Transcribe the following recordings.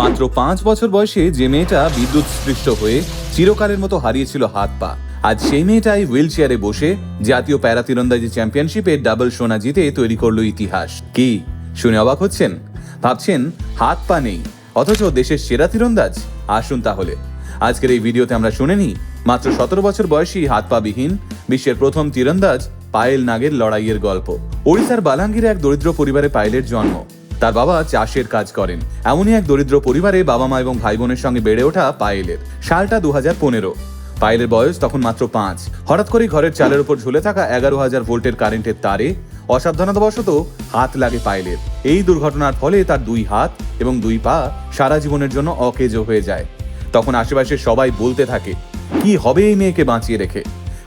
মাত্র পাঁচ বছর বয়সে যে মেয়েটা বিদ্যুৎ স্পৃষ্ট হয়ে চিরকালের মতো হারিয়েছিল হাত পা, আজ সেই মেয়েটাই হুইল চেয়ারে বসে জাতীয় প্যারা তীরন্দাজি চ্যাম্পিয়নশিপে ডাবল সোনা জিতে তৈরি করল ইতিহাস। কি, শুনে অবাক হচ্ছেন? ভাবছেন, হাত পা নেই, অথচ দেশের সেরা তীরন্দাজ? আসুন তাহলে। আজকের এই ভিডিওতে আমরা শুনে নিই, মাত্র সতেরো বছর বয়সী হাত পা বিহীন বিশ্বের প্রথম তীরন্দাজ পায়েল নাগের লড়াইয়ের গল্প। ওড়িশার বালাঙ্গীরে এক দরিদ্র পরিবারে পায়েলের জন্ম। তার বাবা চাষের কাজ করেন। এমনই এক দরিদ্র পরিবারে বাবা মা এবং ভাই বোনের সঙ্গে বেড়ে ওঠা পায়েলের। সালটা দু হাজার পনেরো। পায়েলের বয়স তখন মাত্র পাঁচ। হঠাৎ করে ঘরের চালের উপর ঝুলে থাকা এগারো হাজার ভোল্টের কারেন্টের তারে অসাবধানতাবশত হাত লাগে পায়েলের। এই দুর্ঘটনার ফলে তার দুই হাত এবং দুই পা সারা জীবনের জন্য অকেজো হয়ে যায়। তখন আশেপাশে সবাই বলতে থাকে, কি হবে এই মেয়েকে বাঁচিয়ে রেখে?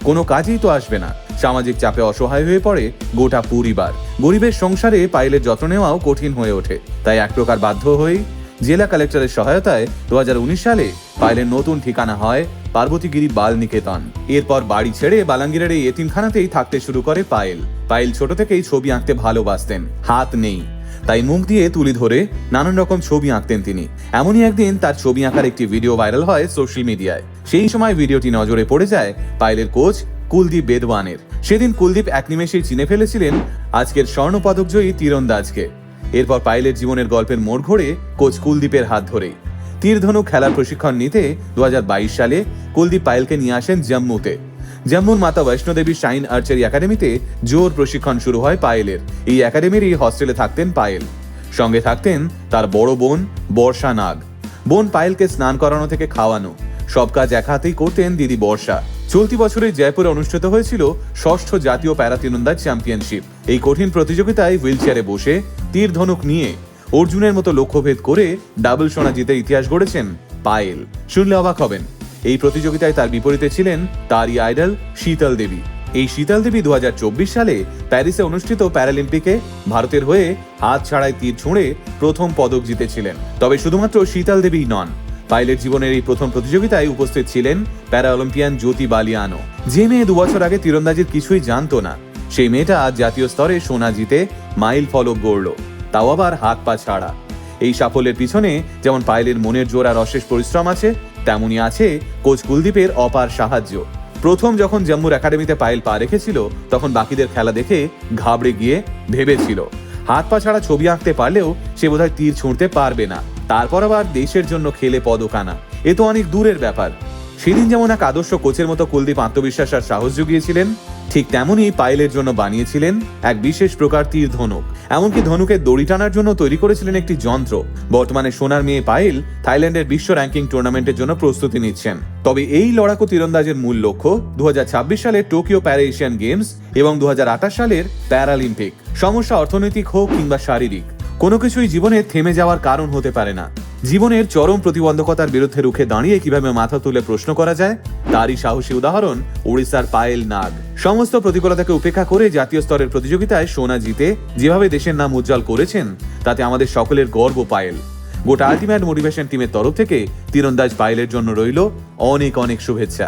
কোনো কাজেই তো আসবে না। সামাজিক চাপে অসহায় হয়ে পড়ে গোটা পরিবার। গরিবের সংসারে পাইলের যত্ন নেওয়াও কঠিন হয়ে ওঠে। তাই এক প্রকার বাধ্য হয়ে জেলা কালেক্টরের সহায়তায় দুহাজার উনিশ সালে পাইলের নতুন ঠিকানা হয় পার্বতীগিরি বাল নিকেতন এরপর বাড়ি ছেড়ে বালাঙ্গীরের এই এতিমখানাতেই থাকতে শুরু করে পায়েল। পায়েল ছোট থেকেই ছবি আঁকতে ভালোবাসতেন। হাত নেই। তাই মুখ দিয়ে তুলি ধরে নানান রকম ছবি আঁকতেন তিনি। এমনই একদিন তার ছবি আঁকার একটি ভিডিও ভাইরাল হয় সোশ্যাল মিডিয়ায়। সেই সময় ভিডিওটি নজরে পড়ে যায় পায়েলের কোচ কুলদীপ বেদওয়ানের। সেদিন কুলদীপ এক নিমেষেই চিনে ফেলেছিলেন আজকের স্বর্ণ পদকজয়ী তীরন্দাজকে। এরপর পায়েলের জীবনের গল্পের মোড় ঘোরে কোচ কুলদীপের হাত ধরেই তীরধনুক খেলার প্রশিক্ষণ নিতে দুহাজার বাইশ সালে কুলদীপ পায়েলকে নিয়ে আসেন জম্মুতে। জম্মুর মাতা বৈষ্ণোদেবী শাইন আর্চারি একাডেমিতে জোর প্রশিক্ষণ শুরু হয় পায়েলের। এই একাডেমিরই হস্টেলে থাকতেন পায়েল। সঙ্গে থাকতেন তার বড় বোন বর্ষা নাগ। বোন পায়েলকে স্নান করানো থেকে খাওয়ানো। সব কাজ এক হাতেই করতেন দিদি বর্ষা। চলতি বছরে জয়পুরে অনুষ্ঠিত হয়েছিল ষষ্ঠ জাতীয় প্যারা তীরন্দাজ চ্যাম্পিয়নশিপ। এই কঠিন প্রতিযোগিতায় হুইল চেয়ারে বসে তীর ধনুক নিয়ে অর্জুনের মতো লক্ষ্যভেদ করে ডাবল সোনা জিতে ইতিহাস গড়েছেন পায়েল। শুনলে অবাক হবেন। এই প্রতিযোগিতায় তার বিপরীতে ছিলেন তারই আইডল শীতল দেবী। এই শীতল দেবী দু হাজার চব্বিশ সালে প্যারিসে অনুষ্ঠিত প্যারালিম্পিকে ভারতের হয়ে হাত ছাড়াই তীর ছুঁড়ে প্রথম পদক জিতেছিলেন। তবে শুধুমাত্র শীতল দেবী নন পাইলের জীবনের এই প্রথম প্রতিযোগিতায় উপস্থিত ছিলেন প্যারা অলিম্পিয়ান জ্যোতি বালিয়ানো। যে মেয়ে দুবছর আগে তীরন্দাজির কিছুই জানতো না, সেই মেয়েটা আজ জাতীয় স্তরে সোনা জিতে মাইল ফলক গড়ল, তাও আবার হাত পা ছাড়া। এই সাফল্যের পিছনে যেমন পায়েলের মনের জোর আর অশেষ পরিশ্রম আছে তেমনই আছে কোচ কুলদীপের অপার সাহায্য। প্রথম যখন জম্মুর একাডেমিতে পায়েল পা রেখেছিল, তখন বাকিদের খেলা দেখে ঘাবড়ে গিয়ে ভেবেছিল, হাত পা ছাড়া ছবি আঁকতে পারলেও সে বোধহয় তীর ছুঁড়তে পারবে না। তারপর আবার দেশের জন্য খেলে পদক আনা এ তো অনেক দূরের ব্যাপার। সেদিন যেমন এক আদর্শ কোচের মতো কুলদীপ আত্মবিশ্বাস আর সাহস জুগিয়েছিলেন, ঠিক তেমনই পাইলের জন্য বানিয়েছিলেন এক বিশেষ প্রকার তীর ধনুক। এমনকি ধনুকের দড়ি টানার জন্য তৈরি করেছিলেন একটি যন্ত্র। বর্তমানে সোনার মেয়ে পাইল থাইল্যান্ডের বিশ্ব র্যাঙ্কিং টুর্নামেন্টের জন্য প্রস্তুতি নিচ্ছেন। তবে এই লড়াকু তীরন্দাজের মূল লক্ষ্য দু সালের টোকিও প্যারা এশিয়ান গেমস এবং দু হাজার আঠাশ সালের প্যারালিম্পিক। সমস্যা অর্থনৈতিক হোক কিংবা শারীরিক। কোনো কিছুই জীবনে থেমে যাওয়ার কারণ হতে পারে না। জীবনের চরম প্রতিবন্ধকতার বিরুদ্ধে রুখে দাঁড়িয়ে কীভাবে মাথা তুলে প্রশ্ন করা যায়, তারই সাহসী উদাহরণ ওড়িশার পায়েল নাগ। সমস্ত প্রতিকূলতাকে উপেক্ষা করে জাতীয় স্তরের প্রতিযোগিতায় সোনা জিতে যেভাবে দেশের নাম উজ্জ্বল করেছেন, তাতে আমাদের সকলের গর্ব পায়েল। গোটা আলটিমেট মোটিভেশন টিমের তরফ থেকে তীরন্দাজ পায়েলের জন্য রইল অনেক অনেক শুভেচ্ছা।